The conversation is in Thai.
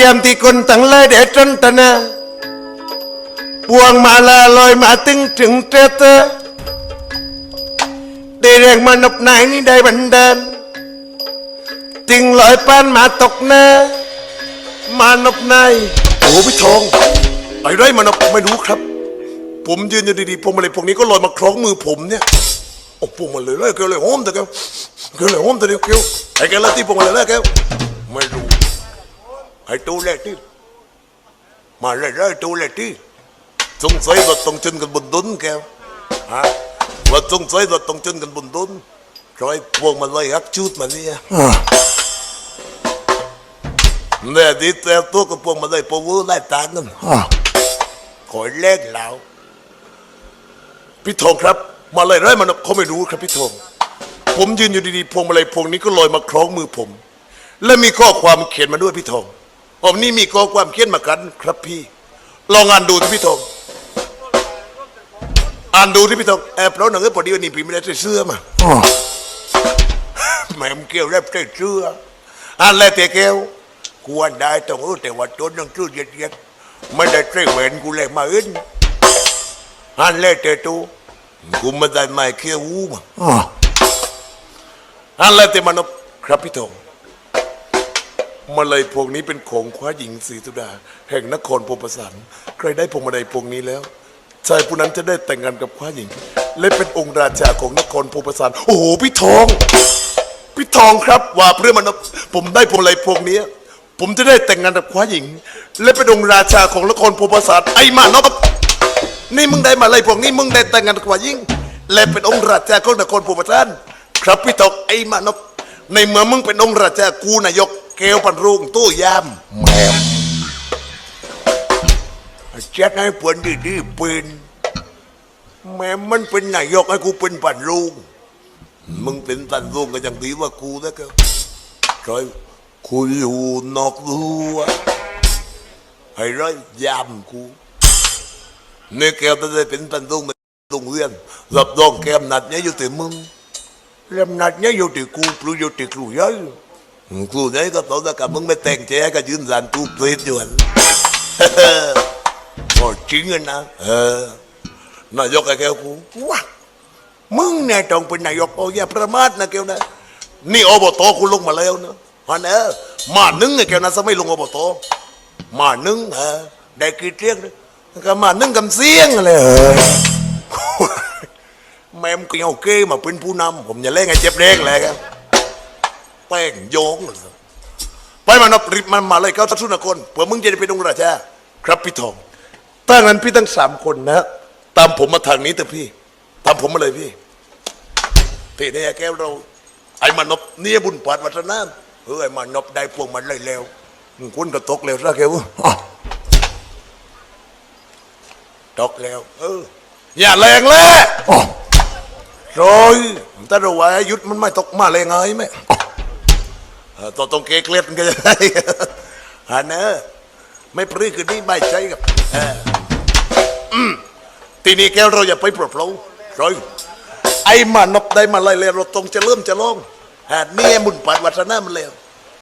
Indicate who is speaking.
Speaker 1: ยี่ยมที่คนตั้งเลยเดชนตนาพวงมาลาลอยมาตึงถึงเตเตได้แรงมานบไหนายนี่ได้บันดาลจึงลอยปานมาตกหน้ามานบในาย
Speaker 2: โอ้พี่ทองไอ้ไรมันอะไม่รู้ครับ ผมยืนอยู่ดีๆพวงมาลัยพวกนี้ก็ลอยมาคล้องมือผมเนี่ยโอ้พวงมาลัยเลยเกลียวเลยโฮมแต่เกลียวเกลียวเลยโฮมแต่เดียวเกลียวไอ้แกละที่พวงมาลัยเลยเกลียวไม่รู้ ไอ้ตู้แรกที่มาเลยเลยตู้แรกที่สงสัยว่าต้องชนกันบนดุนแกวฮะว่าสงสัยว่าต้องชนกันบนดุนรอยพวงมาลัยฮักชุดมาเนี่ยเนี่ยดีแต่ตัวกับพวงมาลัยพวกวูไล่ตากันขอเล่นแล้วพี่ทองครับ มาเลยไรมันเขาไม่รู้ครับพี่ทองผมยืนอยู่ดีๆพวงมาลัยพวงนี้ก็ลอยมาคล้องมือผม และมีข้อความเขียนมาด้วยพี่ทอง ผมนี่มีข้อความเขียนมากันครับพี่ ลองอ่านดูที่พี่ทองอ่านดูที่พี่ทองแอบเพราะหนังเอ้ยพอดีวันนี้พี่ไม่ได้ใส่เสื้อมาแหม่มเกี่ยวแรบใส่เสื้ออ่านแล้วแต่แก้วควรได้ต้องเออแต่ว่าต้นหนังชื่อเย็ดๆไม่ได้ใส่แหวนกูเลยมาอื่นอ่านแล้วแต่ตัวกูไม่ได้ไม่เคี้ยวหูมาอ่านแล้วแต่มันครับพี่ทอง มาลัยพวงนี้เป็นของคว้าหญิงศรีสุดา แห่งนครพรหมประสานใครได้พวงมาลัยพวงนี้แล้วชายผู้นั้นจะได้แต่งงานกับคว้าหญิง และเป็นองค์ราชาของนครพรหมประสานโอ้โหพี่ทองพี่ทองครับว่าเพื่อมันผมได้พวงมาลัยพวงนี้ ผมจะได้แต่งงานกับคว้าหญิง และเป็นองค์ราชาของนครพรหมประสานไอ้มานพนี่มึงได้มาลัยพวงนี้มึงได้แต่งงานกับคว้าหญิง และเป็นองค์ราชาของนครพรหมประสานครับพี่ทองไอ้มานพในเมื่อมึงเป็นองค์ราชากูนายก เกลปันรุ่งตู้ยามแหมมเจ็ดให้เปืนดีๆปืนแม่มันเป็นนายกให้กูเป็นปันรุ่งมึงเป็นปันรุ่งก็ยังดีกว่ากูนะก็คอยกูอยู่นอกรั้วให้ร้อยยามกูเนี่ยแกจะได้เป็นปันรุ่งในโรงเรียนรับรองแกมนัดเนี่ยอยู่ที่มึงแกมนัดเนี่ยอยู่ที่กูปลุกอยู่ที่ครูยัย ครูยัยก็ตอนนั้นกับมึงไม่แต่งแจ้ก็ยืนยันกูเปลี่ยนอยู่อันโอ้จริงอะนะเออนายกไอ้แกวกูว้ามึงเนี่ยต้องเป็นนายกโอ้ยอย่าประมาทนะเกนะนี่อบตคุณลงมาแล้วนะฮันเออมาหนึ่งไอ้เกนะสมัยลงอบตมาหนึ่งเออได้กี่เที่ยงก็มาหนึ่งกำเสียงอะไรเออแม่มก็เอเก้มาเป็นผู้นำผมอย่าเล่นไอ้เจ็บเด้งเลยครับ แป้งโยงเลยไปมานบริบมันมาเลยเข้าทัศนคนเผื่อมึงจะได้เป็นองราชาครับพี่ทองถ้างั้นพี่ทั้งสามคนนะ ตามผมมาทางนี้เถอะพี่ ตามผมมาเลยพี่ที่นี่แก้วเรา ไอ้มานบเนี่ยบุญปัดวัฒนามเออไอ้มานบได้พวงมันเลยแล้วมึงคุณก็ตกแล้วซะแก้วอ้าตกแล้ว เออ อย่าแรงเลยโรยถ้าเราว่ายุดมันไม่ตกมาแรงไงไหม ตัวตรงเกลียดมันก็จะได้ฮะเนอะไม่ปรื้อคืนนี้ไม่ใช่กับทีนี้แกเราอย่าไปปลดเราร้อยไอ้มานบได้มาไล่เลยเราต้องจะเริ่มจะลองฮะนี่มุนปัดวัฒนามันแล้ว